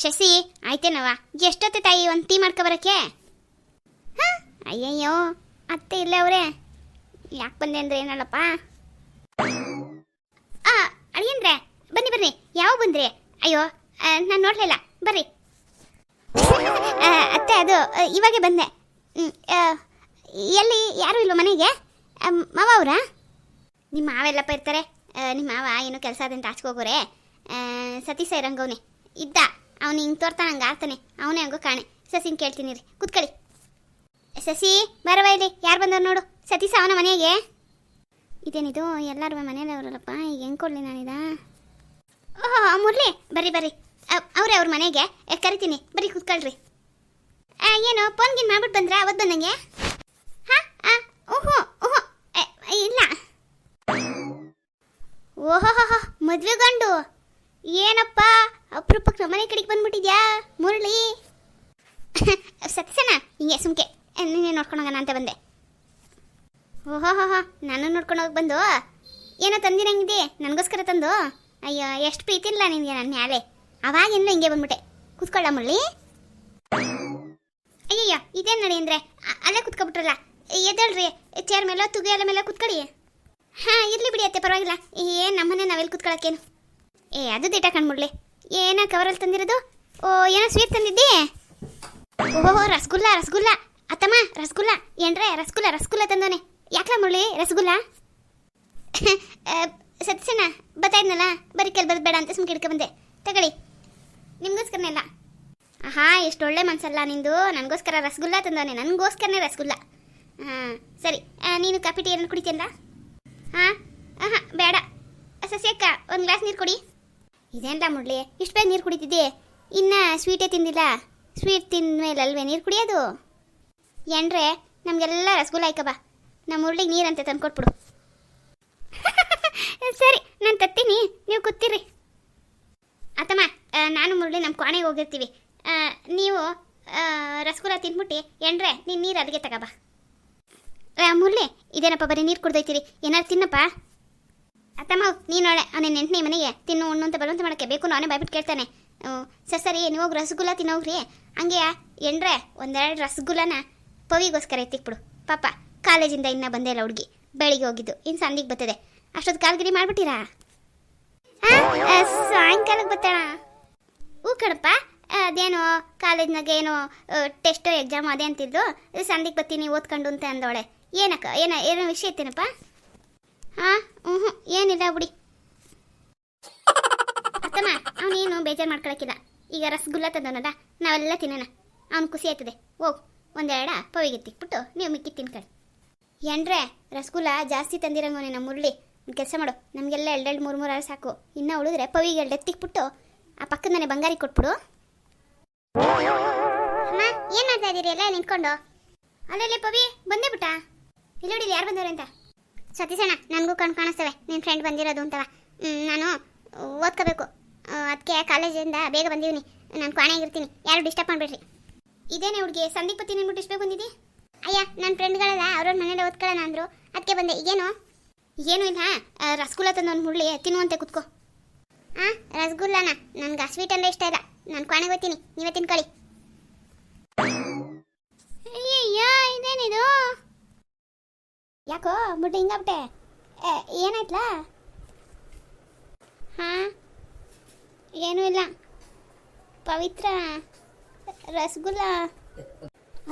ಶಶಿ ಆಯ್ತೇನವ ಎಷ್ಟೊತ್ತೆ ತಾಯಿ ಒಂದು ಟೀ ಮಾಡ್ಕೊಬರಕ್ಕೆ ಹಾಂ? ಅಯ್ಯಯ್ಯೋ, ಅತ್ತೆ ಇಲ್ಲ ಅವರೇ. ಯಾಕೆ ಬಂದೆ ಅಂದ್ರೆ ಏನಲ್ಲಪ್ಪ ಆ ಬನ್ನಿ ಬನ್ನಿ. ಯಾವಾಗ ಬಂದ್ರಿ? ಅಯ್ಯೋ ನಾನು ನೋಡಲಿಲ್ಲ ಬರ್ರಿ. ಅತ್ತೆ, ಅದು ಇವಾಗೆ ಬಂದೆ. ಎಲ್ಲಿ, ಯಾರು ಇಲ್ವ ಮನೆಗೆ? ಮಾವ ಅವರಾ? ನಿಮ್ಮ ಮಾವೆಲ್ಲಪ್ಪ ಇರ್ತಾರೆ. ನಿಮ್ಮ ಮಾವ ಏನು ಕೆಲಸ ಅದಂತ ಆಚೆ ಹೋಗೋರೆ. ಸತೀಶ ಇದ್ದ. ಅವನು ಹಿಂಗೆ ತೋರ್ತಾನೆ ಹಂಗೆ ಆಡ್ತಾನೆ ಅವನೇ ಹಂಗೋ ಕಾಣೆ. ಸಸಿನ ಕೇಳ್ತೀನಿ ರೀ ಕುತ್ಕೊಳ್ಳಿ. ಸಸಿ ಬರವ ಇಲ್ಲಿ. ಯಾರು ಬಂದವ್ರು ನೋಡು. ಸತೀಶ ಅವನ ಮನೆಗೆ. ಇದೇನಿದು? ಎಲ್ಲರೂ ಮನೇಲಿ ಅವರಲ್ಲಪ್ಪ ಈಗ ಹೆಂಗೆ ಕೊಡಲಿ ನಾನಿದ? ಓಹೋ ಮುರಳಿ ಬರ್ರಿ ಬರ್ರಿ. ಅವರೇ ಅವ್ರ ಮನೆಗೆ. ಕರಿತೀನಿ. ಬರ್ರಿ ಕುತ್ಕೊಳ್ರಿ. ಏನು ಫೋನ್ ಗಿನ್ ಮಾಡ್ಬಿಟ್ಟು ಬಂದ್ರಾ? ಅವತ್ತು ಬಂದಂಗೆ? ಹಾಂ ಓಹೋ ಓಹೋ. ಏ, ಇಲ್ಲ. ಓಹೋ ಮದ್ವೆ ಗಂಡು. ಏನಪ್ಪ? ಬಂದ್ಬಿಟ್ಟಿದ್ಯಾ ಮುರಳಿ? ಸತ್ಸಣ ಹಿಂಗೆ ಸುಮ್ಕೆ. ನೀನೇ ನೋಡ್ಕೊಂಡು ಹೋಗೋಣ ಅಂತ ಬಂದೆ. ಓಹೋ ಹೋ ನಾನು ನೋಡ್ಕೊಂಡು ಹೋಗಿ ಬಂದು? ಏನೋ ತಂದಿರಂಗಿದೆ ನನಗೋಸ್ಕರ ತಂದು? ಅಯ್ಯೋ, ಎಷ್ಟು ಪ್ರೀತಿ ಇಲ್ಲ ನಿನಗೆ ನನ್ನ ಮ್ಯಾಲೆ ಅವಾಗಿಂದ ಹಿಂಗೆ ಬಂದ್ಬಿಟ್ಟೆ. ಕೂತ್ಕೊಳ್ಳ ಮುರಳಿ. ಅಯ್ಯಯ್ಯೋ, ಇದೇನು ನಡಿ ಅಂದರೆ? ಅಲ್ಲೇ ಕುತ್ಕೊಬಿಟ್ರಲ್ಲ. ಎದ್ದೇಳ್ರಿ. ಚೇರ್ ಮೇಲೆ, ತುಗಿ ಎಲ್ಲ ಮೇಲೆ ಕುತ್ಕೊಳ್ಳಿ. ಹಾಂ, ಇರ್ಲಿ ಬಿಡಿ ಅತ್ತೆ, ಪರವಾಗಿಲ್ಲ. ಏನು ನಮ್ಮನೆ ನಾವೆಲ್ಲಿ ಕುತ್ಕೊಳ್ಳೋಕ್ಕೇನು ಏ, ಅದು ದಿಟ ಮುರ್ಲಿ ಏನೋ ಕವರಲ್ಲಿ ತಂದಿರೋದು? ಓ, ಏನೋ ಸ್ವೀಟ್ ತಂದಿದ್ದಿ? ಓಹೋ ರಸಗುಲ್ಲ ರಸಗುಲ್ಲ. ಅತ್ತಮ್ಮ, ರಸಗುಲ್ಲ. ಏನ್ರೆ, ರಸಗುಲ್ಲ ರಸಗುಲ್ಲ ತಂದೋನೆ ಯಾಕಲ ಮುರಳಿ, ರಸಗುಲ್ಲ? ಸತ್ಯಸಣ್ಣ, ಬರ್ತಾ ಇದ್ನಲ್ಲ? ಬರೀ ಕೆಲ್ ಬರೋದು ಬೇಡ ಅಂತ ಸುಮ್ಮನೆ ಹಿಡ್ಕೊ ಬಂದೆ. ತಗೊಳ್ಳಿ. ನಿಮ್ಗೋಸ್ಕರನೇ ಆಹಾ, ಎಷ್ಟು ಒಳ್ಳೆ ಮನ್ಸಲ್ಲ ನಿಂದು. ನನಗೋಸ್ಕರ ರಸಗುಲ್ಲ ತಂದವನೆ. ನನಗೋಸ್ಕರನೇ ರಸಗುಲ್ಲ. ಹಾಂ, ಸರಿ. ನೀನು ಕಾಫಿ, ಟೀ ಏನು ಕುಡಿತೀಯಲ್ಲ? ಹಾಂ ಹಾಂ ಬೇಡ. ಸಸ್ಯಕ್ಕ, ಒಂದು ಗ್ಲಾಸ್ ನೀರು ಕುಡಿ. ಇದೇನಲ್ಲ ಮುಡ್ಲಿ ಇಷ್ಟು ಬೇಗ ನೀರು ಕುಡಿತಿದ್ದೆ? ಇನ್ನು ಸ್ವೀಟೇ ತಿಂದಿಲ್ಲ. ಸ್ವೀಟ್ ತಿಂದ ಮೇಲೆ ಅಲ್ವೇ ನೀರು ಕುಡಿಯೋದು? ಎಂಡ್ರೆ ನಮಗೆಲ್ಲ ರಸಗುಲ್ಲ ಆಯ್ಕಬಾ. ನಮ್ಮ ಮುರಳಿಗೆ ನೀರಂತೆ ತಂದು ಕೊಟ್ಬಿಡು ಸರಿ, ನಾನು ತತ್ತೀನಿ. ನೀವು ಕೂತಿರಿ ಅತ್ತಮ್ಮ ನಾನು ಮುರಳಿ ನಮ್ಮ ಕೋಣೆಗೆ ಹೋಗಿರ್ತೀವಿ. ನೀವು ರಸಗುಲ್ಲ ತಿಂದ್ಬಿಟ್ಟು ಎಂಡ್ರೆ ನೀನು ನೀರು ಅಲ್ಲಿಗೆ ತಗೋಬಾ. ಮುರುಳಿ, ಇದೇನಪ್ಪ ಬರೀ ನೀರು ಕುಡ್ದೈತೀರಿ ಏನಾರು ತಿನ್ನಪ್ಪ? ಅತ್ತಮ್ಮ ನೀನೊಳೆ ಅವನೇ ನೆಂಟನೇ ಮನೆಗೆ ತಿನ್ನು, ಉಣ್ಣು ಅಂತ ಬಲವಂತ ಮಾಡೋಕ್ಕೆ ಬೇಕು ಅವನೇ ಬಾಯ್ಬಿಟ್ಟು ಕೇಳ್ತಾನೆ. ಸರ್, ಸರಿ ನೀವು ಹೋಗಿ ರಸಗುಲ್ಲ ತಿನ್ನೋಗ್ರಿ. ಹಂಗೆ ಎಂಡ್ರೆ ಒಂದೆರಡು ರಸಗುಲ್ಲನ ಪವಿಗೋಸ್ಕರ ಎತ್ತಿಕ್ಬಿಡು ಪಾಪ, ಕಾಲೇಜಿಂದ ಇನ್ನೂ ಬಂದೇ ಇಲ್ಲ ಹುಡುಗಿ. ಬೆಳಿಗ್ಗೆ ಹೋಗಿದ್ದು ಇನ್ನು ಸಂದಿಗೆ ಬರ್ತದೆ. ಅಷ್ಟೊತ್ತು ಕಾಲ್ಗಿರಿ ಮಾಡ್ಬಿಟ್ಟಿರಾ? ಸಾಯಂಕಾಲಕ್ಕೆ ಬರ್ತಾಳ ಹೂ ಕಣಪ್ಪ, ಅದೇನೋ ಕಾಲೇಜ್ನಾಗ ಏನೋ ಟೆಸ್ಟು, ಎಕ್ಸಾಮ್ ಅದೇ ಅಂತಿದ್ದು. ಸಂದಿಗೆ ಬರ್ತೀನಿ, ಓದ್ಕೊಂಡು ಅಂತ ಅಂದವಳೆ. ಏನಕ್ಕ, ಏನ, ಏನೋ ವಿಷಯ ಇತ್ತೇನಪ್ಪ? ಹಾಂ ಹ್ಞೂ ಏನಿಲ್ಲ ಬಿಡಿ ಅತ್ತಮ್ಮ ಅವನೇನು ಬೇಜಾರು ಮಾಡ್ಕೊಳಕ್ಕಿಲ್ಲ. ಈಗ ರಸಗುಲ್ಲ ತಂದೋನದ ನಾವೆಲ್ಲ ತಿನ್ನೋಣ. ಅವ್ನು ಖುಷಿ ಆಯ್ತದೆ. ಓ ಒಂದೆರಡ ಪವಿಗೆ ತಿಕ್ಬಿಟ್ಟು ನೀವು ಮಿಕ್ಕಿ ತಿನ್ಕೊಳ್ಳಿ. ಎಂಡ್ರೆ ರಸಗುಲ್ಲ ಜಾಸ್ತಿ ತಂದಿರಂಗೋನೆ ನಮ್ಮ ಮುರಳಿ. ಒಂದು ಕೆಲಸ ಮಾಡು, ನಮಗೆಲ್ಲ ಎರಡೆರಡು ಮೂರು ಮೂರು ಆರು ಸಾಕು. ಇನ್ನು ಉಳಿದ್ರೆ ಪವಿಗೆ ಎರಡು ತಿಕ್ಬಿಟ್ಟು ಆ ಪಕ್ಕದ ಮನೆ ಬಂಗಾರಿ ಕೊಟ್ಬಿಡು. ಅಮ್ಮ, ಏನು ಮಾಡ್ತಾ ಇದ್ದೀರಿ ಎಲ್ಲ ನಿಂತ್ಕೊಂಡು. ಅಲ್ಲೇ ಪವಿ ಬಂದೇ ಬಿಟ್ಟ? ಇಲ್ಲಿ ನೋಡಿ ಯಾರು ಬಂದವ್ರೆ ಅಂತ? ಸತೀಶಣ್ಣ, ನನಗೂ ಕಣ್ ಕಾಣಿಸ್ತವೆ. ನಿನ್ನ ಫ್ರೆಂಡ್ ಬಂದಿರೋದು ಅಂತವ. ನಾನು ಓದ್ಕೋಬೇಕು. ಅದಕ್ಕೆ ಕಾಲೇಜಿಂದ ಬೇಗ ಬಂದಿದ್ದೀನಿ ನಾನು ಕೋಣೆಗಿರ್ತೀನಿ ಯಾರು ಡಿಸ್ಟರ್ಬ್ ಮಾಡಬೇಡ್ರಿ. ಇದೇನೇ ಹುಡುಗಿ? ಸಂದೀಪ್ ಪತಿ ನಿನ್ಬಿಟ್ಟು ಇಷ್ಟು ಬಂದಿದ್ದಿ? ಅಯ್ಯ ನನ್ನ ಫ್ರೆಂಡ್ಗಳೆಲ್ಲ ಅವ್ರವ್ರ ಮನೇಲಿ ಓದ್ಕೊಳ್ಳೋಣ ಅಂದರು. ಅದಕ್ಕೆ ಬಂದೆ. ಈಗೇನು? ಏನು ಇಲ್ಲ. ರಸಗುಲ್ಲ ತಂದು ಒಂದು ಮುಳ್ಳಿ ತಿನ್ನುವಂತೆ ಕುತ್ಕೋ. ಹಾಂ ರಸಗುಲ್ಲನ? ನನ್ಗೆ ಆ ಸ್ವೀಟ್ ಅಂದರೆ ಇಷ್ಟ ಇಲ್ಲ. ನಾನು ಕೋಣೆಗೆ ಹೋಗ್ತೀನಿ. ನೀವೇ ತಿನ್ಕೊಳ್ಳಿ. ಇದೇನಿದು ಯಾಕೋ ಮುಡ್ಡೆ ಹಿಂಗಾಗ್ಬಿಟ್ಟೆ. ಏ, ಏನಾಯ್ತಲ್ಲ ಹಾಂ ಏನೂ ಇಲ್ಲ. ಪವಿತ್ರ ರಸಗುಲ್ಲ.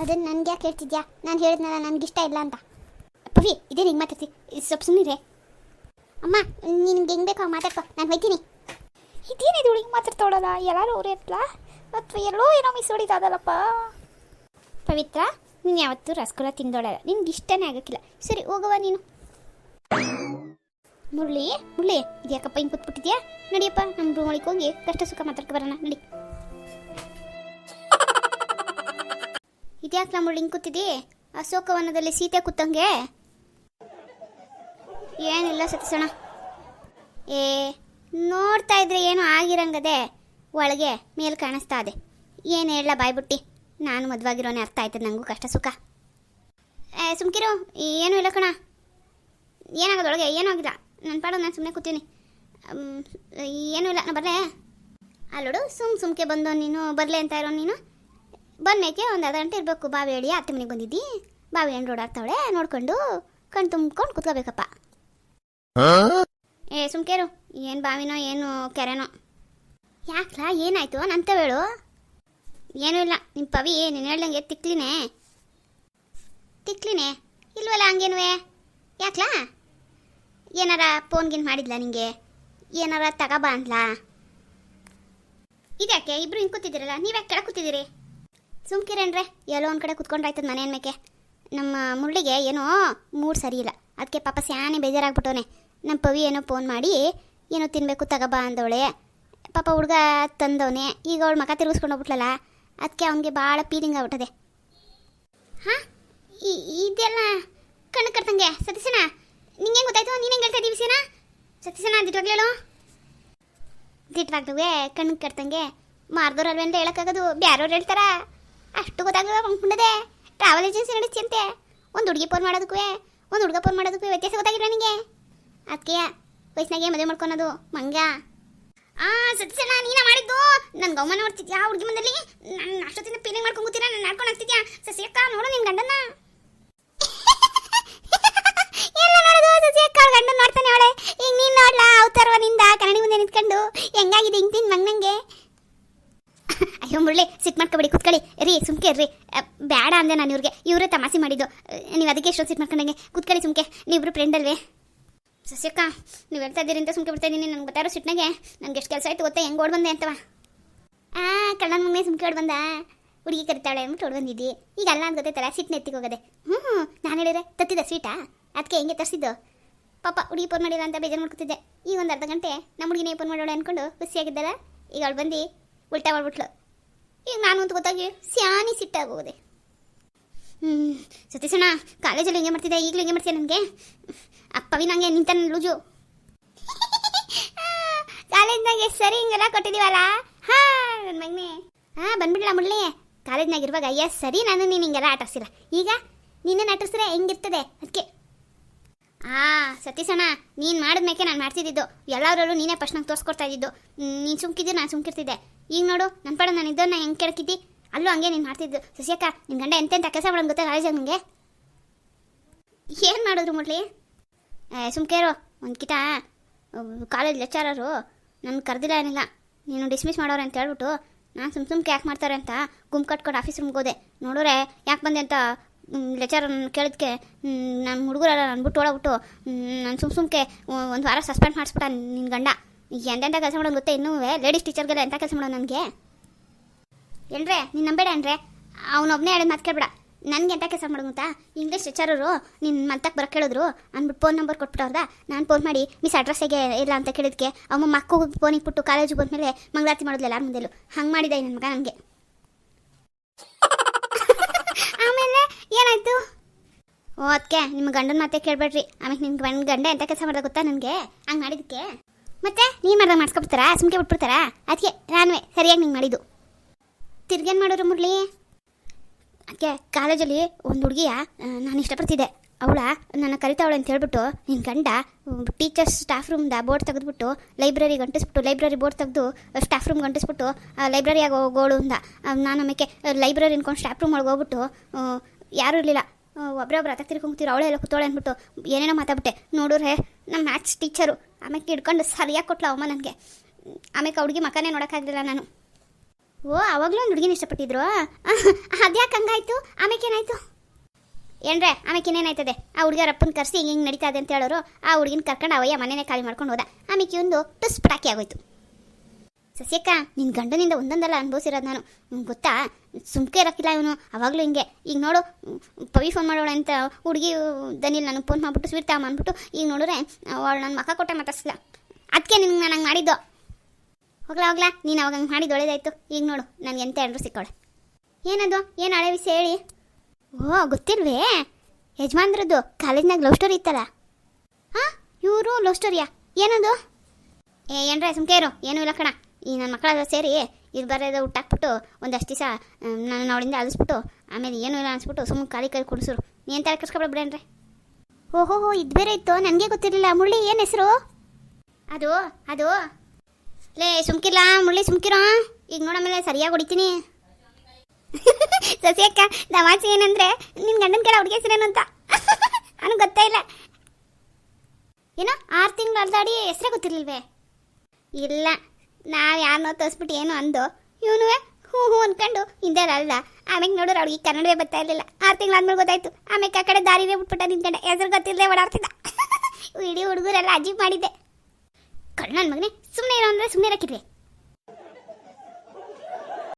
ಅದನ್ನ ನನ್ಗೆ ಯಾಕೆ ಹೇಳ್ತಿದ್ಯಾ? ನಾನು ಹೇಳಿದ್ನಲ್ಲ ಇಷ್ಟ ಇಲ್ಲ ಅಂತ. ಪವಿ, ಇದೇ ಹಿಂಗೆ ಮಾತಾಡ್ತಿ. ಸ್ವಲ್ಪ ಸುಮ್ಮನೆ ಅಮ್ಮ ನಿನ್ಗೆ ಹೆಂಗೆ ಬೇಕು ಮಾತಾಡ್ಕೋ. ನಾನು ಹೋಯ್ತೀನಿ ಇದೇನಿದು ಹುಡುಗಿ ಮಾತಾಡ್ತಾವಳಲ್ಲ ಎಲ್ಲರೂ ಎತ್ತಲ ಅಥವಾ ಎಲ್ಲೋ ಏನೋ ಮಿಸ್ ಹೊಡಿತಾದಲ್ಲಪ್ಪ. ಪವಿತ್ರ, ನೀನು ಯಾವತ್ತೂ ರಸಗುಲ್ಲ ತಿಂದೋಳಲ್ಲ. ನಿನ್ಗೆ ಇಷ್ಟನೇ ಆಗೋಕ್ಕಿಲ್ಲ. ಸರಿ ಹೋಗುವ ನೀನು. ಮುರಳಿ ಮುರಳಿ, ಇದ್ಯಾಕಪ್ಪ ಹಿಂಗೆ ಕೂತ್ಬಿಟ್ಟಿದ್ಯಾ? ನಡಿಯಪ್ಪ ನಮ್ಮ ರೂಮ್ ಒಳಗೆ ಹೋಗಿ ಕಷ್ಟ ಸುಖ ಮಾತಾಡ್ಕೊ ಬರೋಣ, ನಡಿ. ಇದ್ಯಾಕೆ ನಮ್ಮ ಹಿಂಗೆ ಕೂತಿದ್ದಿ? ಅಶೋಕವನದಲ್ಲಿ ಸೀತೆ ಕೂತಂಗೆ? ಏನಿಲ್ಲ ಸತೀಸಣ್ಣ ಏ, ನೋಡ್ತಾ ಇದ್ರೆ ಏನು ಆಗಿರಂಗದೆ. ಒಳಗೆ ಮೇಲೆ ಕಾಣಿಸ್ತಾ ಇದೆ. ಏನು ಹೇಳ ಬಾಯ್ಬಿಟ್ಟಿ? ನಾನು ಮದುವಾಗಿರೋನೆ ಅರ್ಥ ಆಯ್ತದೆ ನನಗೂ ಕಷ್ಟ ಸುಖ. ಏ, ಸುಮ್ಕಿರು, ಏನೂ ಇಲ್ಲ ಕಣ. ಏನಾಗದ ಒಳಗೆ? ಏನೂ ಆಗಿಲ್ಲ. ನನ್ನ ಪಾಡು ನಾನು ಸುಮ್ಮನೆ ಕೂತೀನಿ. ಏನೂ ಇಲ್ಲ ನಾನು ಬರಲೇ? ಅಲ್ಲೋಡು ಸುಮ್ ಸುಮ್ಕೆ ಬಂದು ನೀನು ಬರಲೇ ಅಂತ ಇರೋ ನೀನು. ಬಂದ್ಮೇಕೆ ಒಂದು ಅರ್ಧ ಗಂಟೆ ಇರಬೇಕು. ಬಾವಿ ಹೇಳಿ ಹತ್ತು ಮನೆಗೆ ಬಂದಿದ್ದಿ. ಬಾವಿ ಹಣ್ಣು ಓಡಾಡ್ತಾವಳೆ ನೋಡ್ಕೊಂಡು ಕಣ್ ತುಂಬ್ಕೊಂಡು ಕುತ್ಕೋಬೇಕಪ್ಪ. ಏ ಸುಮ್ಕೇರು. ಏನು ಬಾವಿನೋ ಏನು ಕೆರೆನೋ. ಯಾಕ್ಲಾ ಏನಾಯ್ತು? ನಂತ ಹೇಳು. ಏನೂ ಇಲ್ಲ. ನಿಮ್ಮ ಪವಿ ನೀನು ಹೇಳ್ದಂಗೆ ತಿಕ್ಲಿನೇ. ತಿಕ್ಲಿನೇ? ಇಲ್ವಲ್ಲ ಹಂಗೇನುವೆ? ಯಾಕ್ಲಾ? ಏನಾರ ಫೋನ್ಗಿನ್ ಮಾಡಿದ್ಲಾ ನಿಂಗೆ? ಏನಾರ ತಗಬಾ ಅಂದ್ಲಾ? ಇದ್ಯಾಕೆ? ಇಬ್ರು ಹಿಂಗೆ ಕೂತಿದ್ದೀರಲ್ಲ ನೀವ್ಯಾಕೆ ಕೆಳ ಕೂತಿದ್ದೀರಿ? ಸುಮ್ಕಿರೇನ್ರೆ, ಎಲ್ಲೋ ಒಂದು ಕಡೆ ಕುತ್ಕೊಂಡ್ರಾಯ್ತದ ಮನೆ ಅನ್ಮೇಕೆ. ನಮ್ಮ ಮುರುಳಿಗೆ ಏನೋ ಮೂಡ್ ಸರಿ ಇಲ್ಲ. ಅದಕ್ಕೆ ಪಾಪ ಸ್ಯಾನೆ ಬೇಜಾರಾಗ್ಬಿಟ್ಟವನೆ. ನಮ್ಮ ಪವಿ ಏನೋ ಫೋನ್ ಮಾಡಿ, ಏನೋ ತಿನ್ನಬೇಕು ತಗಬಾ ಅಂದವಳೆ. ಪಾಪ ಹುಡುಗ ತಂದವನೆ. ಈಗ ಅವಳು ಮಕ ತಿರುಗಿಸ್ಕೊಂಡು ಹೋಗ್ಬಿಟ್ಲಲ್ಲ ಅದಕ್ಕೆ ಅವನಿಗೆ ಭಾಳ ಫೀಲಿಂಗ್ ಆಗ್ಬಿಟ್ಟದೆ. ಹಾಂ? ಇದೆಲ್ಲ ಕಣ್ಣು ಕಟ್ತಂಗೆ ಸತೀಶನ ನಿಂಗೆ ಗೊತ್ತಾಯ್ತು? ನೀನು ಹೆಂಗೆ ಹೇಳ್ತಾ ಇದ್ದೀವಿ ಸೀನಾ? ಸತೀಶನ ದಿಟ್ವಾಗ್ಲು ಹೇಳು. ದಿಟ್ವಾಗ್ಲುವೆ ಕಣ್ಣು ಕಟ್ತಂಗೆ ಮಾರ್ದವ್ರಲ್ವೇ ಅಂತ ಹೇಳಕ್ಕಾಗೋದು. ಬ್ಯಾರೋರು ಹೇಳ್ತಾರ. ಅಷ್ಟು ಗೊತ್ತಾಗಲ್ಲ ಅಂದ್ಕೊಂಡದೆ ಟ್ರಾವೆಲ್ ಏಜೆನ್ಸಿ ಚಿಂತೆ ಒಂದು ಹುಡುಗಿ ಫೋನ್ ಮಾಡೋದಕ್ಕೂ ಒಂದು ಹುಡುಗ ಫೋನ್ ಮಾಡೋದಕ್ಕೂ ವ್ಯತ್ಯಾಸ ಗೊತ್ತಾಗಿಲ್ಲ ನನಗೆ ಅದಕ್ಕೆ ವಯಸ್ಸಿನಾಗೆ ಮದುವೆ ಮಾಡ್ಕೊಳೋದು ಮಂಗ ಆ ಸತ್ಯಸಣ್ಣ ನೀನ ಮಾಡಿದ್ದು? ನನ್ನ ಗೌಮನ ನೋಡ್ತಿದ್ಯಾ ಹುಡುಗಿ ಮುಂದಲ್ಲಿ ನಾನು ಅಷ್ಟೊತ್ತಿಂದ ಫೀಲಿಂಗ್ ಮಾಡ್ಕೊಂಡು ಕೂತೀರಾ ನಾನು ನಡ್ಕೊಂಡು ಹಾಕ್ತಿದ್ಯಾ ಸಸಿಯಕ್ಕ ನೋಡು ನಿನ್ ಗಂಡನ್ನ ಎಲ್ಲ ನೋಡೋದು ಗಂಡನ್ ನೋಡ್ತಾನೆ ಅವಳೆ. ಈಗ ನೀನ್ ನೋಡ್ಲಾ ಅವತಾರವನಿಂದ ಕನ್ನಡಿ ಮುಂದೆ ನಿಂತ್ಕೊಂಡು. ಹೆಂಗಾಗಿದೆ ಹಿಂಗ್ ತಿನ್ ಮಂಗಂಗೆ ಅಯ್ಯೋ ಮುರಳಿ, ಸಿಟ್ ಮಾಡ್ಕೊಬೇಡಿ, ಕುತ್ಕೊಳ್ಳಿ. ರೀ, ಸುಮ್ಕೆ ರೀ ಬೇಡ ಅಂದೆ ನಾನು ಇವ್ರಿಗೆ. ಇವರೇ ತಮಾಸೆ ಮಾಡಿದ್ದು. ನೀವು ಅದಕ್ಕೆ ಎಷ್ಟೊಂದು ಸಿಟ್ ಮಾಡ್ಕೊಂಡಂಗೆ? ಕುತ್ಕೊಳ್ಳಿ ಸುಮ್ಕೆ. ನೀವಿಬ್ರು ಫ್ರೆಂಡ್ ಅಲ್ವೇ? ಸಸ್ಯಕ್ಕ, ನೀವು ಹೇಳ್ತಾ ಇದ್ದೀರಿ ಅಂತ ಸುಮ್ಕೆ ಬಿಡ್ತಾ ಇದ್ದೀನಿ ನಂಗೆ ಗೊತ್ತಾರೋ ಸಿಟ್ನಾಗೆ. ನನಗೆ ಎಷ್ಟು ಕೆಲಸ ಆಯ್ತು ಗೊತ್ತಾ, ಹೆಂಗೆ ಓಡ್ ಬಂದೆ ಅಂತವ. ಆ ಕಣ್ಣ ಮಗನೇ ಸುಮ್ಕೆ ಓಡ್ ಬಂದ. ಹುಡುಗಿ ಕರಿತಾಳೆ ಅಂದ್ಬಿಟ್ಟು ಓಡ್ ಬಂದಿದ್ದಿ. ಈಗ ಅಲ್ಲ ಅಂತ ಗೊತ್ತಾಯ್ತಲ್ಲ ಸಿಟ್ನ ಎತ್ತಿಗೆ ಹೋಗದೆ. ಹ್ಞೂ ನಾನು ಹೇಳಿದ್ರೆ ತತ್ತಿದ ಸ್ವೀಟಾ ಅದಕ್ಕೆ ಹೆಂಗೆ ತರಿಸಿದ್ದು? ಪಾಪ ಹುಡುಗಿ ಫೋನ್ ಮಾಡಿಲ್ಲ ಅಂತ ಬೇಜಾರು ಮಾಡ್ಕೊತಿದ್ದೆ. ಈಗ ಒಂದು ಅರ್ಧ ಗಂಟೆ ನಮ್ಮ ಹುಡುಗಿನೇ ಫೋನ್ ಮಾಡೋಣ ಅಂದ್ಕೊಂಡು ಖುಷಿಯಾಗಿದ್ದಲ್ಲ ಈಗ ಅವಳು ಬಂದು ಉಲ್ಟಾ ಮಾಡ್ಬಿಟ್ಲು. ಈಗ ನಾನು ಅಂತ ಗೊತ್ತಾಗಿ ಸ್ಯಾನಿ ಸಿಟ್ಟಾಗೋದೆ ಹ್ಞೂ ಸತೀಶಣ್ಣ ಕಾಲೇಜಲ್ಲಿ ಹಿಂಗೆ ಮಾಡ್ತಿದ್ದೆ ಈಗಲೂ ಹಿಂಗೆ ಮಾಡ್ತೀಯ ನನಗೆ? ಅಪ್ಪವಿ ನನಗೆ ನಿಂತಾನೆ ಲೂಜು. ಕಾಲೇಜ್ನಾಗ ಸರಿ ಹಿಂಗೆಲ್ಲ ಕೊಟ್ಟಿದ್ದೀವಲ್ಲ ಹಾಂ ನನ್ನ ಮಗನೇ. ಹಾಂ, ಬಂದ್ಬಿಡ್ಲ ಮುಳ್ಳಿ ಕಾಲೇಜ್ನಾಗ ಇರುವಾಗ ಎಸ್ ಸರಿ ನಾನು ನೀನು ಹಿಂಗೆಲ್ಲ ಆಟಾಡ್ಸಿರ ಈಗ ನಿನ್ನ ಆಟಾಡ್ಸಿದ್ರೆ ಹೆಂಗಿರ್ತದೆ? ಅದಕ್ಕೆ ಆ, ಸತೀಶಣ್ಣ, ನೀನು ಮಾಡಿದ್ಮೇಕೆ ನಾನು ಮಾಡ್ತಿದ್ದಿದ್ದು. ಎಲ್ಲರಲ್ಲೂ ನೀನೇ ಫಸ್ಟ್ ನಂಗೆ ತೋರಿಸ್ಕೊಡ್ತಾ ಇದ್ದಿದ್ದು. ನೀನು ಸುಮ್ಕಿದ್ದೆ, ನಾನು ಸುಮ್ಕಿರ್ತಿದ್ದೆ. ಈಗ ನೋಡು ನನ್ನ ಪಡ ನಾನು ಇದನ್ನ ಹೆಂಗೆ ಕೆಡಕಿದ್ದಿ? ಅಲ್ಲೂ ಹಂಗೆ ನೀನು ಮಾಡ್ತಿದ್ದು. ಸಸ್ಯಕ್ಕ ನಿನ್ನ ಗಂಡ ಎಂತೆಂಥ ಕೆಲಸ ಮಾಡೋದು ಗೊತ್ತಾ ಕಾಲೇಜ್ ನನಗೆ ಏನು ಮಾಡಿದ್ರು ಮುಟ್ಲಿ ಸುಮ್ಕೇರು ಒಂದು ಕಿಟ. ಕಾಲೇಜ್ ಲೆಕ್ಚರರು ನನ್ನ ಕರೆದಿಲ್ಲ ಏನಿಲ್ಲ. ನೀನು ಡಿಸ್ಮಿಸ್ ಮಾಡೋರು ಅಂತ ಹೇಳ್ಬಿಟ್ಟು ನಾನು ಸುಮ್ ಸುಮ್ಕೆ ಯಾಕೆ ಮಾಡ್ತಾರೆ ಅಂತ ಗುಂಪು ಕಟ್ಕೊಂಡು ಆಫೀಸ್ ರೂಮ್ಗೆ ಹೋದೆ. ನೋಡೋರೆ, ಯಾಕೆ ಬಂದೆ ಅಂತ ಲೆಕ್ಚರ್ ಕೇಳಿದ್ಕೆ ನಮ್ಮ ಹುಡುಗರೆಲ್ಲ ನನ್ನ ಬಿಟ್ಟು ಓಡಾಬಿಟ್ಟು ನಾನು ಸುಮ್ ಸುಮ್ಕೆ ಒಂದು ವಾರ ಸಸ್ಪೆಂಡ್ ಮಾಡಿಸ್ಬಿಟ್ಟ ನಿನ್ನ ಗಂಡ. ಎಂತೆಂಥ ಕೆಲಸ ಮಾಡೋದು ಗೊತ್ತೇ ಇನ್ನೂ ಲೇಡೀಸ್ ಟೀಚರ್ಗೆಲ್ಲ ಎಂಥ ಕೆಲಸ ಮಾಡೋದು ನನಗೆ? ಏನ್ರೆ ನೀನು ನಂಬೇಡ ಏನ್ರೆ ಅವನೊಬ್ಬನೇ ಹೇಳಿದ ಮಾತು ಕೇಳ್ಬೇಡ. ನನಗೆ ಎಂಥ ಕೆಲಸ ಮಾಡೋದು ಗೊತ್ತಾ? ಇಂಗ್ಲೀಷ್ ಟೀಚರರು ನಿನ್ನ ಮಂತಕ್ಕೆ ಬರೋಕ್ಕೆ ಹೇಳಿದ್ರು ಅಂದ್ಬಿಟ್ಟು ಫೋನ್ ನಂಬರ್ ಕೊಟ್ಬಿಟ್ಟವ್ರದ? ನಾನು ಫೋನ್ ಮಾಡಿ ಮಿಸ್ ಅಡ್ರೆಸ್ ಹೇಗೆ ಇಲ್ಲ ಅಂತ ಕೇಳಿದ್ಕೆ? ಅಮ್ಮ ಮಕ್ಕಳು ಫೋನಿಗೆ ಬಿಟ್ಟು ಕಾಲೇಜಿಗೆ ಬಂದಮೇಲೆ ಮಂಗಳಾರತಿ ಮಾಡೋದಿಲ್ಲ ಮುಂದೆಲ್ಲೂ ಮುಂದೆಲು. ಹಂಗೆ ಮಾಡಿದೆ ನನ್ನ ಮಗ ನನಗೆ ಆಮೇಲೆ ಏನಾಯ್ತು ಓ ಅದಕ್ಕೆ ನಿಮ್ಮ ಗಂಡನ ಮಾತೆ ಕೇಳಬೇಡ್ರಿ. ಆಮೇಲೆ ನಿಮ್ಗೆ ಗಂಡ ಗಂಡ ಎಂಥ ಕೆಲಸ ಮಾಡ್ದ ಗೊತ್ತಾ ನನಗೆ? ಹಂಗೆ ಮಾಡಿದ್ದಕ್ಕೆ ಮತ್ತೆ, ನೀನು ಮಾಡ್ದಾಗ ಮಾಡಿಸ್ಕೊಬಿಡ್ತಾರಾ? ಸುಮ್ಕೆ ಬಿಟ್ಬಿಡ್ತಾರಾ? ಅದಕ್ಕೆ ನಾನುವೆ ಸರಿಯಾಗಿ ನಿಂಗೆ ಮಾಡಿದ್ದು. ತಿರ್ಗೇನು ಮಾಡೋರು ಮುರಳಿ ಅದಕ್ಕೆ ಕಾಲೇಜಲ್ಲಿ ಒಂದು ಹುಡುಗಿಯ ನಾನು ಇಷ್ಟಪಡ್ತಿದ್ದೆ. ಅವಳ ನನ್ನ ಕರಿತಾವಳೆ ಅಂತ ಹೇಳ್ಬಿಟ್ಟು ನಿನ್ನ ಗಂಡ ಟೀಚರ್ಸ್ ಸ್ಟಾಫ್ ರೂಮ್ದ ಬೋರ್ಡ್ ತೆಗೆದ್ಬಿಟ್ಟು, ಲೈಬ್ರರಿಗೆ ಗಂಟಿಸ್ಬಿಟ್ಟು ಲೈಬ್ರರಿ ಬೋರ್ಡ್ ತೆಗೆದು, ಸ್ಟಾಫ್ ರೂಮ್ ಗಂಟಿಸ್ಬಿಟ್ಟು ಲೈಬ್ರರಿಯಾಗ ಹೋಗೋಳು ಅಂದ. ನಾನು ಆಮೇಲೆ ಲೈಬ್ರರಿ ಅನ್ಕೊಂಡು ಸ್ಟಾಫ್ ರೂಮ್ ಒಳಗೆ ಹೋಗ್ಬಿಟ್ಟು ಯಾರೂ ಇರಲಿಲ್ಲ. ಒಬ್ಬರೊಬ್ರು ಅತ ತಿರ್ಕೊಂತೀರ ಅವಳೆ ಎಲ್ಲ ಕೂತೋಳೆ ಅಂದ್ಬಿಟ್ಟು ಏನೇನೋ ಮಾತಾಡ್ಬಿಟ್ಟೆ. ನೋಡಿದ್ರೆ ನಮ್ಮ ಮ್ಯಾಥ್ಸ್ ಟೀಚರು ಆಮೇಲೆ ಹಿಡ್ಕೊಂಡು ಸರಿಯಾಗಿ ಕೊಟ್ಲ ಅಮ್ಮ ನನಗೆ. ಆಮೇಲೆ ಹುಡುಗಿ ಮಕ್ಕನೇ ನೋಡೋಕ್ಕಾಗಲಿಲ್ಲ ನಾನು. ಓ, ಅವಾಗಲೂ ಒಂದು ಹುಡುಗಿನ ಇಷ್ಟಪಟ್ಟಿದ್ರು? ಅದ್ಯಾಕೆ ಹಂಗಾಯ್ತು? ಆಮೇಲೆ ಏನಾಯ್ತು? ಏನ್ರೆ, ಆಮೇಲೆ ಏನೇನಾಯ್ತದೆ ಆ ಹುಡುಗರ ಅಪ್ಪನ ಕರೆಸಿ ಹಿಂಗೆ ಹಿಂಗೆ ನಡೀತಾ ಇದೆ ಅಂತ ಹೇಳೋರು, ಆ ಹುಡುಗಿನ ಕರ್ಕೊಂಡು ಅವಯ್ಯ ಮನೆನೇ ಖಾಲಿ ಮಾಡ್ಕೊಂಡು ಹೋದ. ಆಮೇಲೆ ಒಂದು ಟುಸ್ ಪಟಾಕಿ ಆಗೋಯ್ತು. ಸಸ್ಯಕ್ಕ ನಿನ್ನ ಗಂಡನಿಂದ ಒಂದೊಂದಲ್ಲ ಅನುಭವಿಸಿರೋದು ನಾನು. ಗೊತ್ತಾ? ಸುಮ್ಕೆ ಇರೋಕ್ಕಿಲ್ಲ ಇವನು, ಅವಾಗಲೂ ಹಿಂಗೆ. ಈಗ ನೋಡು ಪವಿ ಫೋನ್ ಮಾಡೋಣ ಅಂತ ಹುಡುಗಿ, ದನಿಲ್ ನನಗೆ ಫೋನ್ ಮಾಡಿಬಿಟ್ಟು, ಸ್ವೀಟ್ ತಗೊಂಬ ಅಂದ್ಬಿಟ್ಟು ಈಗ ನೋಡಿದ್ರೆ, ಅವಳು ನನ್ನ ಮಕ್ಕ ಕೊಟ್ಟೆ ಮಾತಾಡ್ಸಿಲ್ಲ ಅದಕ್ಕೆ ನಿನ್ಗೆ ನಾನು ಹಂಗೆ ಮಾಡಿದ್ದು. ಹೋಗ್ಲಾ ಹೋಗ್ಲಾ, ನೀನು ಅವಾಗ ಹಂಗೆ ಮಾಡಿದ್ದು ಒಳ್ಳೇದಾಯ್ತು. ಈಗ ನೋಡು, ನನಗೆ ಎಂತ ಎಲ್ಲರೂ ಸಿಕ್ಕೋಳೆ. ಏನದು? ಏನು ಹಳೆ ವಿಷಯ ಹೇಳಿ? ಓ, ಗೊತ್ತಿಲ್ವೇ? ಯಜಮಾನ್ರದ್ದು, ಕಾಲೇಜ್ನಾಗ ಲವ್ ಸ್ಟೋರಿ ಇತ್ತಲ್ಲ? ಹಾಂ, ಇವರು ಲವ್ ಸ್ಟೋರಿಯಾ? ಏನದು? ಏ, ಏನ್ರ, ಸುಮ್ಕೆ ಇರು, ಏನೂ ಇಲ್ಲ ಕಣ. ಈ ನನ್ನ ಮಕ್ಕಳೆಲ್ಲ ಸೇರಿ ಇದು ಬರೋದು ಹುಟ್ಟಾಕ್ಬಿಟ್ಟು ಒಂದಷ್ಟು ದಿವಸ ನಾನು ಅವಳಿಂದ ಅಲಿಸ್ಬಿಟ್ಟು, ಆಮೇಲೆ ಏನೂ ಇಲ್ಲ ಅನ್ಸ್ಬಿಟ್ಟು ಸುಮ್ಮನೆ ಖಾಲಿ ಕೈ ಕುಡಿಸ್ರು ನೀನು ತಲೆ ಬಿಡೇನ್ರಿ ಓಹೋ, ಹೋ, ಇದು ಬೇರೆ ಇತ್ತು, ನನಗೆ ಗೊತ್ತಿರಲಿಲ್ಲ. ಮುಳ್ಳಿ ಏನು ಹೆಸರು? ಅದು ಅದು. ಲೇ ಸುಮ್ಕಿಲ್ಲ ಮುಳ್ಳಿ ಸುಮ್ಕಿರೋ? ಈಗ ನೋಡಮೇಲೆ ಸರಿಯಾಗಿ ಹೊಡಿತೀನಿ. ಸಸಿಯಕ್ಕ ದವಾಸಿ ಏನಂದ್ರೆ ನಿನ್ನ ಗಂಡನ ಕೆಳ ಹುಡುಗಿ ಹೆಸರೇನು ಅಂತ. ನನಗೆ ಗೊತ್ತೇ ಇಲ್ಲ. ಏನೋ ಆರು ತಿಂಗಳು ಅಲ್ದಾಡಿ ಹೆಸರೇ ಗೊತ್ತಿರ್ಲಿಲ್ವೇ? ಇಲ್ಲ. ನಾವು ಯಾರನ್ನೋ ತೋರಿಸ್ಬಿಟ್ಟು ಏನು ಅಂದು ಇವನು ಹ್ಞೂ ಹ್ಞೂ ಅನ್ಕೊಂಡು ಹಿಂದೆ ಅಲ್ಲ ಆಮೇಲೆ ನೋಡೋರು ಅವ್ರಿಗೆ ಕನ್ನಡವೇ ಬರ್ತಾ ಇರಲಿಲ್ಲ. ಆರು ತಿಂಗಳಾದ್ಮೇಲೆ ಗೊತ್ತಾಯ್ತು. ಆಮೇಲೆ ಆ ಕಡೆ ದಾರಿನೇ ಬಿಟ್ಬಿಟ್ಟ ನಿಂತ್ಕೊಂಡೆ. ಹೆಸರು ಗೊತ್ತಿಲ್ಲದೆ ಓಡಾಡ್ತಿದ್ದ. ಇಡೀ ಹುಡುಗರೆಲ್ಲ ಅಜೀಬ್ ಮಾಡಿದ್ದೆ. ಕಣ್ಣನ್ ಮಗನೇ ಸುಮ್ಮನೆ ಇರೋ ಅಂದರೆ ಸುಮ್ಮನೆ ಇರಕ್ಕಿರ್ಲಿ